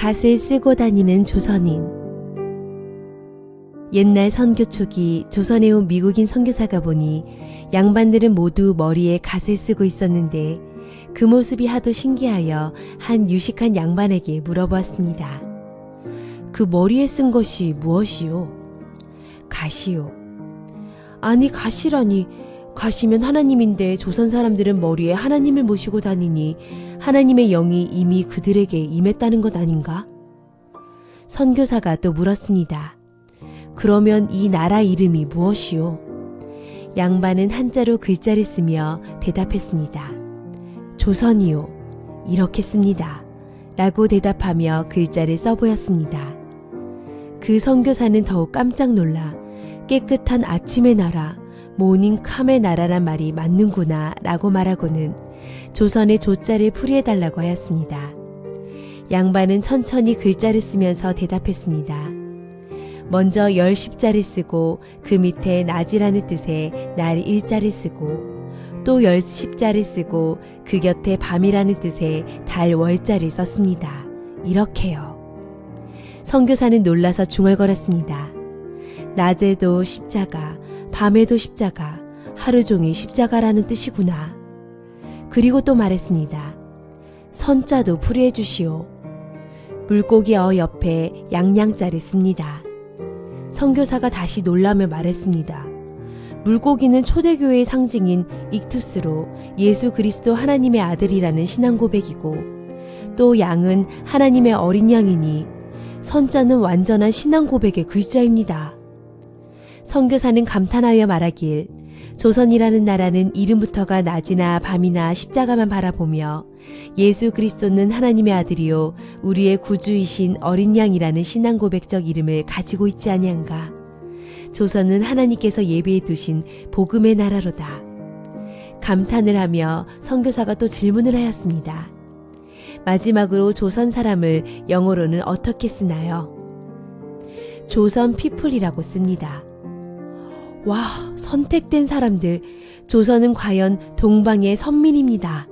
갓을 쓰고 다니는 조선인. 옛날 선교 초기 조선에 온 미국인 선교사가 보니 양반들은 모두 머리에 갓을 쓰고 있었는데 그 모습이 하도 신기하여 한 유식한 양반에게 물어보았습니다. 그 머리에 쓴 것이 무엇이요? 갓이요. 아니 갓이라니 가시면 하나님인데 조선 사람들은 머리에 하나님을 모시고 다니니 하나님의 영이 이미 그들에게 임했다는 것 아닌가? 선교사가 또 물었습니다. 그러면 이 나라 이름이 무엇이요? 양반은 한자로 글자를 쓰며 대답했습니다. 조선이요. 이렇게 씁니다. 라고 대답하며 글자를 써보였습니다. 그 선교사는 더욱 깜짝 놀라 깨끗한 아침의 나라, 모닝 캄의 나라란 말이 맞는구나 라고 말하고는 조선의 조자를 풀이해달라고 하였습니다. 양반은 천천히 글자를 쓰면서 대답했습니다. 먼저 열 십자를 쓰고 그 밑에 낮이라는 뜻의 날 일자를 쓰고 또 열 십자를 쓰고 그 곁에 밤이라는 뜻의 달 월자를 썼습니다. 이렇게요. 선교사는 놀라서 중얼거렸습니다. 낮에도 십자가, 밤에도 십자가, 하루 종일 십자가라는 뜻이구나. 그리고 또 말했습니다. 선자도 풀이해 주시오. 물고기 어 옆에 양양자를 씁니다. 선교사가 다시 놀라며 말했습니다. 물고기는 초대교회의 상징인 익투스로 예수 그리스도 하나님의 아들이라는 신앙 고백이고 또 양은 하나님의 어린 양이니 선자는 완전한 신앙 고백의 글자입니다. 선교사는 감탄하여 말하길 조선이라는 나라는 이름부터가 낮이나 밤이나 십자가만 바라보며 예수 그리스도는 하나님의 아들이요 우리의 구주이신 어린 양이라는 신앙 고백적 이름을 가지고 있지 아니한가. 조선은 하나님께서 예비해 두신 복음의 나라로다. 감탄을 하며 선교사가 또 질문을 하였습니다. 마지막으로 조선 사람을 영어로는 어떻게 쓰나요? 조선 피플이라고 씁니다. 와, 선택된 사람들. 조선은 과연 동방의 선민입니다.